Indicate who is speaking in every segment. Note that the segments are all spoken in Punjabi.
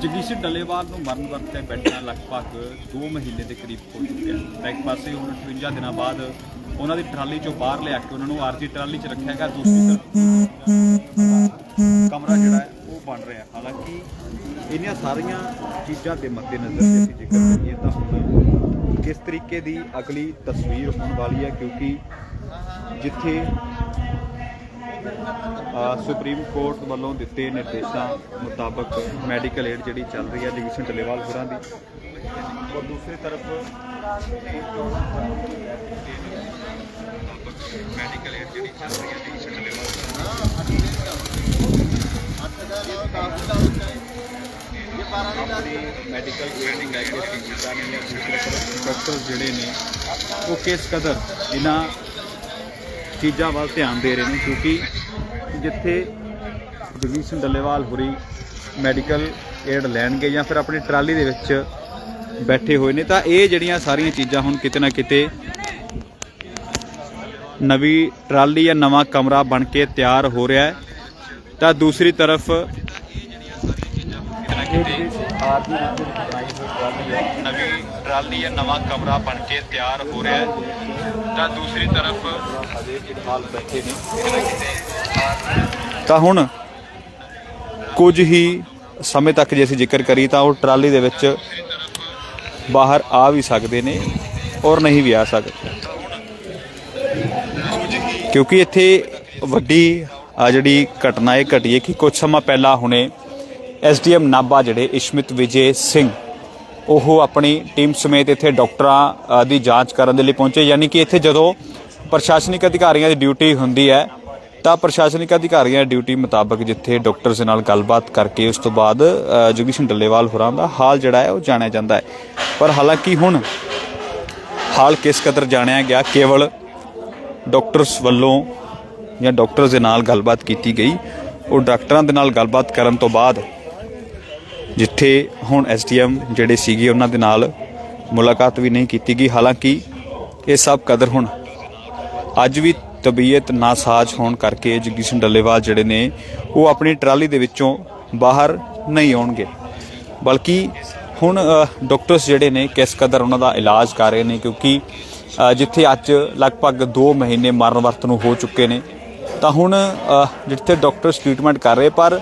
Speaker 1: ਜਗਦੀਸ਼ ਡੱਲੇਵਾਲ ਨੂੰ ਮਰਨ ਵਰਤ ਤੇ ਲਗਭਗ 2 ਮਹੀਨੇ ਦੇ ਕਰੀਬ ਹੋ ਚੁੱਕਿਆ ਤਾਂ ਇੱਕ ਪਾਸੇ ਹੁਣ 58 ਦਿਨਾਂ ਬਾਅਦ ਉਹਨਾਂ ਦੀ ਟਰਾਲੀ ਚੋਂ ਬਾਹਰ ਲਿਆ ਕੇ ਉਹਨਾਂ ਨੂੰ ਆਰਜੀ ਟਰਾਲੀ 'ਚ ਰੱਖਿਆ ਗਿਆ, ਦੂਸਰੀ ਤਰਫ ਕਮਰਾ ਜਿਹੜਾ ਹੈ ਉਹ ਬਣ ਰਿਹਾ ਹਾਲਾਂਕਿ ਇਹਨਾਂ ਸਾਰੀਆਂ ਚੀਜ਼ਾਂ ਦੇ ਮੱਦੇਨਜ਼ਰ ਜੇ ਅਸੀਂ ਜ਼ਿਕਰ ਕਰੀਏ ਤਾਂ ਹੁਣ ਕਿਸ ਤਰੀਕੇ ਦੀ ਅਗਲੀ ਤਸਵੀਰ ਹੋਣ ਵਾਲੀ ਹੈ, ਕਿਉਂਕਿ ਜਿੱਥੇ ਸੁਪਰੀਮ ਕੋਰਟ ਵੱਲੋਂ ਦਿੱਤੇ ਨਿਰਦੇਸ਼ਾਂ ਮੁਤਾਬਕ ਮੈਡੀਕਲ ਏਡ ਜਿਹੜੀ ਚੱਲ ਰਹੀ ਹੈ ਜਗਦੀਸ਼ ਢੱਲੇਵਾਲ ਹੋਰਾਂ ਦੀ। ਔਰ ਦੂਸਰੀ ਤਰਫ ਮੈਡੀਕਲ ਏਡ ਜਿਹੜੀ ਚੱਲ ਰਹੀ ਹੈ ਜਗਦੀਸ਼ ਢੱਲੇਵਾਲ ਮੈਡੀਕਲ ਏਡ ਲੈ ਕੇ ਡਾਕਟਰ ਜਿਹੜੇ ਨੇ ਉਹ ਕਿਸ ਕਦਰ ਇਹਨਾਂ ਚੀਜ਼ਾਂ ਵੱਲ ਧਿਆਨ ਦੇ ਰਹੇ ਨੇ ਕਿਉਂਕਿ ਜਿੱਥੇ ਜਗਦੀਸ਼ ਸਿੰਘ ਡੱਲੇਵਾਲ ਹੋਰੀ ਮੈਡੀਕਲ ਏਡ ਲੈਣਗੇ ਜਾਂ ਫਿਰ ਆਪਣੀ ਟਰਾਲੀ ਦੇ ਵਿੱਚ ਬੈਠੇ ਹੋਏ ਨੇ, ਤਾਂ ਇਹ ਜਿਹੜੀਆਂ ਸਾਰੀਆਂ ਚੀਜ਼ਾਂ ਹੁਣ ਕਿਤੇ ਨਾ ਕਿਤੇ ਨਵੀਂ ਟਰਾਲੀ ਜਾਂ ਨਵਾਂ ਕਮਰਾ ਬਣ ਕੇ ਤਿਆਰ ਹੋ ਰਿਹਾ ਹੈ। ਤਾਂ ਦੂਸਰੀ ਤਰਫ ਨਵੀਂ ਟਰਾਲੀ ਜਾਂ ਨਵਾਂ ਕਮਰਾ ਬਣ ਕੇ ਤਿਆਰ ਹੋ ਰਿਹਾ ਹੈ। ਤਾਂ ਦੂਸਰੀ ਤਰਫ ਬੈਠੇ ਨੇ। ਤਾਂ ਹੁਣ ਕੁਝ ਹੀ ਸਮੇਂ ਤੱਕ ਜੇ ਅਸੀਂ ਜ਼ਿਕਰ ਕਰੀ ਤਾਂ ਉਹ ਟਰਾਲੀ ਦੇ ਵਿੱਚ ਬਾਹਰ ਆ ਵੀ ਸਕਦੇ ਨੇ ਔਰ ਨਹੀਂ ਵੀ ਆ ਸਕਦੇ। ਕਿਉਂਕਿ ਇੱਥੇ ਵੱਡੀ ਆ ਜਿਹੜੀ ਘਟਨਾ ਇਹ ਘਟੀ ਹੈ ਕਿ ਕੁਝ ਸਮਾਂ ਪਹਿਲਾਂ ਹੁਣੇ ਐਸਡੀਐਮ ਨਾਭਾ ਜਿਹੜੇ ਇਸ਼ਮਿਤ ਵਿਜੇ ਸਿੰਘ ਉਹ ਆਪਣੀ ਟੀਮ ਸਮੇਤ ਇੱਥੇ ਡਾਕਟਰਾਂ ਦੀ ਜਾਂਚ ਕਰਨ ਦੇ ਲਈ ਪਹੁੰਚੇ। ਯਾਨੀ ਕਿ ਇੱਥੇ ਜਦੋਂ ਪ੍ਰਸ਼ਾਸਨਿਕ ਅਧਿਕਾਰੀਆਂ ਦੀ ਡਿਊਟੀ ਹੁੰਦੀ ਹੈ ਤਾਂ ਪ੍ਰਸ਼ਾਸਨਿਕ ਅਧਿਕਾਰੀਆਂ ਦੀ ਡਿਊਟੀ ਮੁਤਾਬਕ ਜਿੱਥੇ ਡਾਕਟਰਸ ਦੇ ਨਾਲ ਗੱਲਬਾਤ ਕਰਕੇ ਉਸ ਤੋਂ ਬਾਅਦ ਅ, ਡੱਲੇਵਾਲ ਹੋਰਾਂ ਦਾ ਹਾਲ ਜਿਹੜਾ ਹੈ ਉਹ ਜਾਣਿਆ ਜਾਂਦਾ ਹੈ। ਪਰ ਹਾਲਾਂਕਿ ਹੁਣ ਹਾਲ ਕਿਸ ਕਦਰ ਜਾਣਿਆ ਗਿਆ ਕੇਵਲ ਡਾਕਟਰਸ ਵੱਲੋਂ ਜਾਂ ਡਾਕਟਰਸ ਦੇ ਨਾਲ ਗੱਲਬਾਤ ਕੀਤੀ ਗਈ। ਉਹ ਡਾਕਟਰਾਂ ਦੇ ਨਾਲ ਗੱਲਬਾਤ ਕਰਨ ਤੋਂ ਬਾਅਦ ਜਿੱਥੇ ਹੁਣ ਐਸਡੀਐਮ ਜਿਹੜੇ ਸੀਗੇ ਉਹਨਾਂ ਦੇ ਨਾਲ ਮੁਲਾਕਾਤ ਵੀ ਨਹੀਂ ਕੀਤੀ ਗਈ। ਹਾਲਾਂਕਿ ਇਹ ਸਭ ਕਦਰ ਹੁਣ ਅੱਜ ਵੀ ਤਬੀਅਤ ਨਾਸਾਜ਼ ਹੋਣ ਕਰਕੇ ਜਗਦੀਸ਼ ਸਿੰਘ ਡੱਲੇਵਾਲ ਜਿਹੜੇ ਨੇ ਉਹ ਆਪਣੀ ਟਰਾਲੀ ਦੇ ਵਿੱਚੋਂ ਬਾਹਰ ਨਹੀਂ ਆਉਣਗੇ। ਬਲਕਿ ਹੁਣ ਅ, ਡਾਕਟਰਸ ਜਿਹੜੇ ਨੇ ਕਿਸ ਕਦਰ ਉਹਨਾਂ ਦਾ ਇਲਾਜ ਕਰ ਰਹੇ ਨੇ ਕਿਉਂਕਿ ਜਿੱਥੇ ਅੱਜ ਲਗਭਗ 2 ਮਹੀਨੇ ਮਰਨ ਵਰਤ ਨੂੰ ਹੋ ਚੁੱਕੇ ਨੇ ਤਾਂ ਹੁਣ ਜਿੱਥੇ ਡਾਕਟਰਸ ਟ੍ਰੀਟਮੈਂਟ ਕਰ ਰਹੇ ਪਰ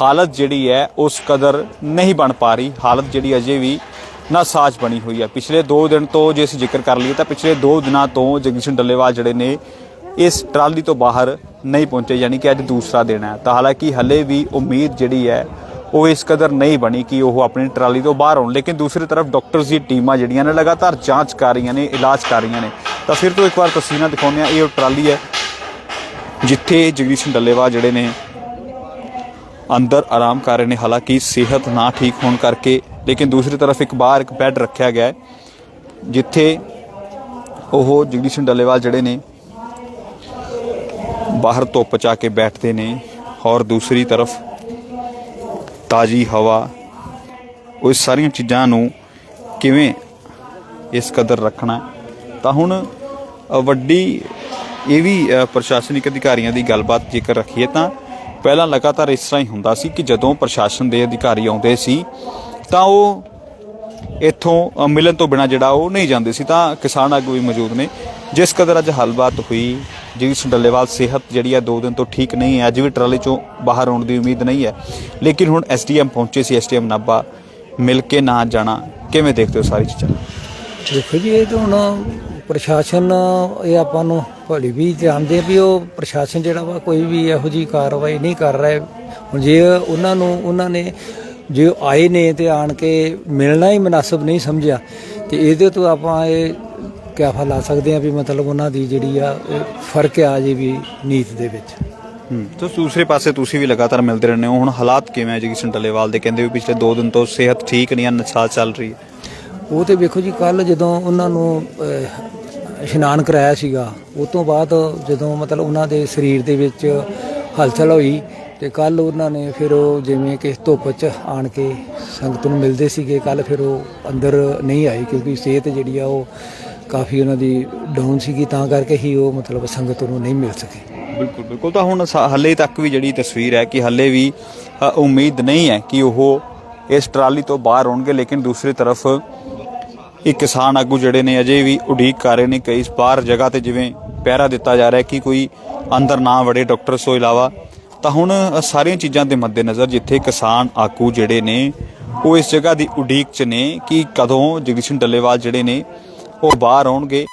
Speaker 1: ਹਾਲਤ ਜਿਹੜੀ ਹੈ ਉਸ ਕਦਰ ਨਹੀਂ ਬਣ ਪਾ ਰਹੀ। ਹਾਲਤ ਜਿਹੜੀ ਅਜੇ ਵੀ ਨਾਸਾਜ਼ ਬਣੀ ਹੋਈ ਹੈ। ਪਿਛਲੇ 2 ਦਿਨ ਤੋਂ ਜੇ ਅਸੀਂ ਜ਼ਿਕਰ ਕਰ ਲਈਏ ਤਾਂ ਪਿਛਲੇ 2 ਦਿਨਾਂ ਤੋਂ ਜਗਦੀਸ਼ ਡੱਲੇਵਾਲ ਜਿਹੜੇ ਨੇ ਇਸ ਟਰਾਲੀ ਤੋਂ ਬਾਹਰ ਨਹੀਂ ਪਹੁੰਚੇ, ਯਾਨੀ ਕਿ ਅੱਜ ਦੂਸਰਾ ਦਿਨ ਹੈ। ਤਾਂ ਹਾਲਾਂਕਿ ਹਲੇ ਵੀ ਉਮੀਦ ਜਿਹੜੀ ਹੈ ਉਹ ਇਸ ਕਦਰ ਨਹੀਂ ਬਣੀ ਕਿ ਉਹ ਆਪਣੀ ਟਰਾਲੀ ਤੋਂ ਬਾਹਰ ਆਉਣ ਲੇਕਿਨ ਦੂਸਰੀ ਤਰਫ ਡਾਕਟਰਸ ਦੀ ਟੀਮਾਂ ਜਿਹੜੀਆਂ ਨੇ ਲਗਾਤਾਰ ਜਾਂਚ ਕਰ ਰਹੀਆਂ ਨੇ, ਇਲਾਜ ਕਰ ਰਹੀਆਂ ਨੇ। ਤਾਂ ਫਿਰ ਤੋਂ ਇੱਕ ਵਾਰ ਤਸਵੀਰਾਂ ਦਿਖਾਉਂਦੇ ਆ ਇਹ ਉਹ ਟਰਾਲੀ ਹੈ ਜਿੱਥੇ ਜਗਦੀਸ਼ ਸਿੰਘ ਡੱਲੇਵਾਲ ਜਿਹੜੇ ਨੇ ਅੰਦਰ ਆਰਾਮ ਕਰ ਰਹੇ ਨੇ, ਹਾਲਾਂਕਿ ਸਿਹਤ ਨਾ ਠੀਕ ਹੋਣ ਕਰਕੇ, ਲੇਕਿਨ ਦੂਸਰੀ ਤਰਫ ਇੱਕ ਬਾਹਰ ਇੱਕ ਬੈੱਡ ਰੱਖਿਆ ਗਿਆ ਹੈ, ਜਿੱਥੇ ਉਹ ਜਗਦੀਸ਼ ਸਿੰਘ ਡੱਲੇਵਾਲ ਜਿਹੜੇ ਨੇ, ਬਾਹਰ ਧੁੱਪ ਚਾ ਕੇ ਬੈਠਦੇ ਨੇ, ਔਰ ਦੂਸਰੀ ਤਰਫ ਤਾਜੀ ਹਵਾ। ਉਹ ਸਾਰੀਆਂ ਚੀਜ਼ਾਂ ਨੂੰ ਕਿਵੇਂ ਇਸ ਕਦਰ ਰੱਖਣਾ ਤਾਂ ਹੁਣ ਵੱਡੀ ਇਹ ਵੀ ਪ੍ਰਸ਼ਾਸਨਿਕ ਅਧਿਕਾਰੀਆਂ ਦੀ ਗੱਲਬਾਤ ਜੇਕਰ ਰੱਖੀਏ ਤਾਂ ਪਹਿਲਾਂ ਲਗਾਤਾਰ ਇਸ ਤਰ੍ਹਾਂ ਹੀ ਹੁੰਦਾ ਸੀ ਕਿ ਜਦੋਂ ਪ੍ਰਸ਼ਾਸਨ ਦੇ ਅਧਿਕਾਰੀ ਆਉਂਦੇ ਸੀ ਤਾਂ ਉਹ ਇੱਥੋਂ ਅ, ਮਿਲਣ ਤੋਂ ਬਿਨਾ ਜਿਹੜਾ ਉਹ ਨਹੀਂ ਜਾਂਦੇ ਸੀ ਤਾਂ ਕਿਸਾਨ ਆਗੂ ਵੀ ਮੌਜੂਦ ਨੇ। ਜਿਸ ਕਦਰ ਅੱਜ ਹਲਬਾਤ ਹੋਈ ਜਗਦੀਸ਼ ਡੱਲੇਵਾਲ ਸਿਹਤ ਜਿਹੜੀ ਹੈ ਦੋ ਦਿਨ ਤੋਂ ਠੀਕ ਨਹੀਂ ਹੈ ਅੱਜ ਵੀ ਟਰਾਲੇ ਚੋਂ ਬਾਹਰ ਆਉਣ ਦੀ ਉਮੀਦ ਨਹੀਂ ਹੈ। ਲੇਕਿਨ ਹੁਣ ਐਸਡੀਐਮ ਪਹੁੰਚੇ ਸੀ ਐਸਡੀਐਮ ਨਾਭਾ ਮਿਲ ਕੇ ਨਾ ਜਾਣਾ। ਕਿਵੇਂ ਦੇਖਦੇ ਹੋ ਸਾਰੀ ਚੀਜ਼ਾਂ?
Speaker 2: ਦੇਖੋ ਜੀ ਇਹ ਤਾਂ ਹੁਣ ਪ੍ਰਸ਼ਾਸਨ, ਇਹ ਆਪਾਂ ਨੂੰ ਭਲੀ ਵੀ ਜਾਣਦੇ ਵੀ ਉਹ ਪ੍ਰਸ਼ਾਸਨ ਜਿਹੜਾ ਵਾ ਕੋਈ ਵੀ ਇਹੋ ਜੀ ਕਾਰਵਾਈ ਨਹੀਂ ਕਰ ਰਿਹਾ। ਹੁਣ ਜੇ ਉਹਨਾਂ ਨੂੰ, ਉਹਨਾਂ ਨੇ ਜੇ ਆਏ ਨੇ ਤੇ ਆਣ ਕੇ ਮਿਲਣਾ ਹੀ ਮناسب ਨਹੀਂ ਸਮਝਿਆ, ਤੇ ਇਹਦੇ ਤੋਂ ਆਪਾਂ ਇਹ ਕਿਆਫਾ ਲਾ ਸਕਦੇ ਆ ਵੀ ਮਤਲਬ ਉਹਨਾਂ ਦੀ ਜਿਹੜੀ ਆ ਫ਼ਰਕ ਆ ਜੀ ਵੀ ਨੀਤ ਦੇ ਵਿੱਚ।
Speaker 1: ਤਾਂ ਦੂਸਰੇ ਪਾਸੇ ਤੁਸੀਂ ਵੀ ਲਗਾਤਾਰ ਮਿਲਦੇ ਰਹਿੰਦੇ ਹੋ। ਹੁਣ ਹਾਲਾਤ ਕਿਵੇਂ ਹੈ ਜੀ ਕਿਸ਼ਨ ਦੇ? ਕਹਿੰਦੇ ਵੀ ਪਿਛਲੇ 2 ਦਿਨ ਤੋਂ ਸਿਹਤ ਠੀਕ ਨਹੀਂ ਹੈ ਨਸ਼ਾ ਚੱਲ ਰਹੀ ਹੈ।
Speaker 2: ਉਹ ਤੇ ਵੇਖੋ ਜੀ ਕੱਲ ਜਦੋਂ ਉਹਨਾਂ ਨੂੰ ਇਸ਼ਨਾਨ ਕਰਾਇਆ ਸੀਗਾ ਉਸ ਤੋਂ ਬਾਅਦ ਜਦੋਂ ਮਤਲਬ ਉਹਨਾਂ ਦੇ ਸਰੀਰ ਦੇ ਵਿੱਚ ਹਲਚਲ ਹੋਈ ਤੇ ਕੱਲ ਉਹਨਾਂ ਨੇ ਫਿਰ ਉਹ ਜਿਵੇਂ ਕਿ ਧੁੱਪ 'ਚ ਆਣ ਕੇ ਸੰਗਤ ਨੂੰ ਮਿਲਦੇ ਸੀਗੇ ਕੱਲ ਫਿਰ ਉਹ ਅੰਦਰ ਨਹੀਂ ਆਏ ਕਿਉਂਕਿ ਸਿਹਤ ਜਿਹੜੀ ਆ ਉਹ ਕਾਫੀ ਉਹਨਾਂ ਦੀ ਡਾਊਨ ਸੀਗੀ, ਤਾਂ ਕਰਕੇ ਹੀ ਉਹ ਮਤਲਬ ਸੰਗਤ ਨੂੰ ਨਹੀਂ ਮਿਲ ਸਕੇ।
Speaker 1: ਬਿਲਕੁਲ ਬਿਲਕੁਲ, ਤਾਂ ਹੁਣ ਸਾ- ਹੱਲੇ ਤੱਕ ਵੀ ਜਿਹੜੀ ਤਸਵੀਰ ਹੈ ਕਿ ਹੱਲੇ ਵੀ ਉਮੀਦ ਨਹੀਂ ਹੈ ਕਿ ਉਹ ਇਸ ਟਰਾਲੀ ਤੋਂ ਬਾਹਰ ਆਉਣਗੇ, ਲੇਕਿਨ ਦੂਸਰੀ ਤਰਫ ਇਹ ਕਿਸਾਨ ਆਗੂ ਜਿਹੜੇ ਨੇ ਅਜੇ ਵੀ ਉਡੀਕ ਕਰ ਰਹੇ ਨੇ ਕਈ ਬਾਹਰ ਜਗ੍ਹਾ ਤੇ ਜਿਵੇਂ ਪਹਿਰਾ ਦਿੱਤਾ ਜਾ ਰਿਹਾ ਹੈ ਕਿ ਕੋਈ ਅੰਦਰ ਨਾ ਵੜੇ ਡਾਕਟਰ ਤੋਂ ਇਲਾਵਾ ਤਾਂ ਹੁਣ ਸਾਰੀਆਂ ਚੀਜ਼ਾਂ ਦੇ ਮੱਦੇਨਜ਼ਰ ਜਿੱਥੇ ਕਿਸਾਨ ਆਗੂ ਜਿਹੜੇ ਨੇ, ਉਹ ਇਸ ਜਗ੍ਹਾ ਦੀ ਉਡੀਕ 'ਚ ਨੇ ਕਿ ਕਦੋਂ ਜਗਦੀਸ਼ਨ ਡੱਲੇਵਾਲ ਜਿਹੜੇ ਨੇ ਉਹ ਬਾਹਰ ਆਉਣਗੇ।